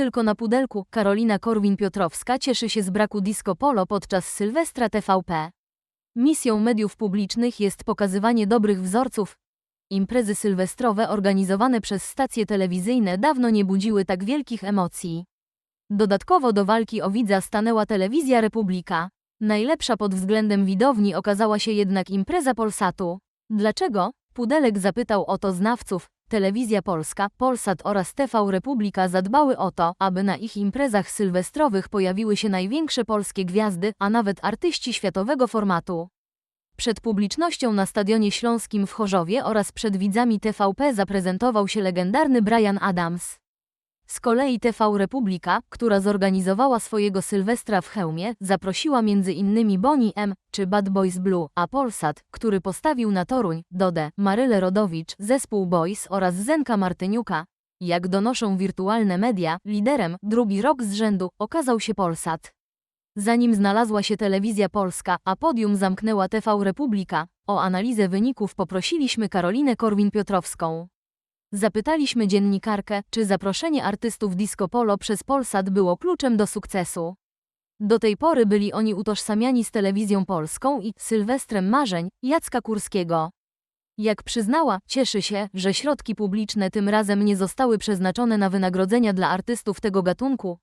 Tylko na pudelku Karolina Korwin-Piotrowska cieszy się z braku disco polo podczas Sylwestra TVP. Misją mediów publicznych jest pokazywanie dobrych wzorców. Imprezy sylwestrowe organizowane przez stacje telewizyjne dawno nie budziły tak wielkich emocji. Dodatkowo do walki o widza stanęła telewizja Republika. Najlepsza pod względem widowni okazała się jednak impreza Polsatu. Dlaczego? Pudelek zapytał o to znawców. Telewizja Polska, Polsat oraz TV Republika zadbały o to, aby na ich imprezach sylwestrowych pojawiły się największe polskie gwiazdy, a nawet artyści światowego formatu. Przed publicznością na Stadionie Śląskim w Chorzowie oraz przed widzami TVP zaprezentował się legendarny Brian Adams. Z kolei TV Republika, która zorganizowała swojego Sylwestra w Chełmie, zaprosiła m.in. Bonnie M. czy Bad Boys Blue, a Polsat, który postawił na Toruń, Dodę, Marylę Rodowicz, zespół Boys oraz Zenka Martyniuka. Jak donoszą wirtualne media, liderem drugi rok z rzędu okazał się Polsat. Zanim znalazła się telewizja polska, a podium zamknęła TV Republika, o analizę wyników poprosiliśmy Karolinę Korwin-Piotrowską. Zapytaliśmy dziennikarkę, czy zaproszenie artystów disco polo przez Polsat było kluczem do sukcesu. Do tej pory byli oni utożsamiani z telewizją polską i Sylwestrem Marzeń Jacka Kurskiego. Jak przyznała, cieszy się, że środki publiczne tym razem nie zostały przeznaczone na wynagrodzenia dla artystów tego gatunku.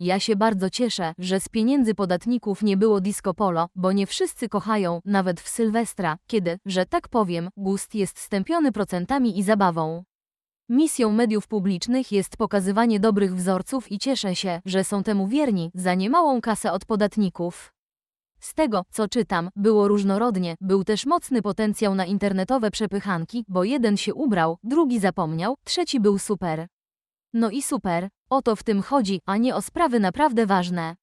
Ja się bardzo cieszę, że z pieniędzy podatników nie było disco polo, bo nie wszyscy kochają, nawet w Sylwestra, kiedy, że tak powiem, gust jest stępiony procentami i zabawą. Misją mediów publicznych jest pokazywanie dobrych wzorców i cieszę się, że są temu wierni za niemałą kasę od podatników. Z tego, co czytam, było różnorodnie, był też mocny potencjał na internetowe przepychanki, bo jeden się ubrał, drugi zapomniał, trzeci był super. No i super, o to w tym chodzi, a nie o sprawy naprawdę ważne.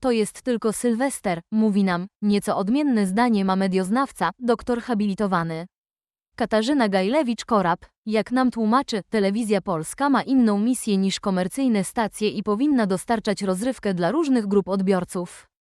To jest tylko Sylwester, mówi nam, nieco odmienne zdanie ma medioznawca, doktor habilitowany. Katarzyna Gajlewicz-Korab, jak nam tłumaczy, telewizja polska ma inną misję niż komercyjne stacje i powinna dostarczać rozrywkę dla różnych grup odbiorców.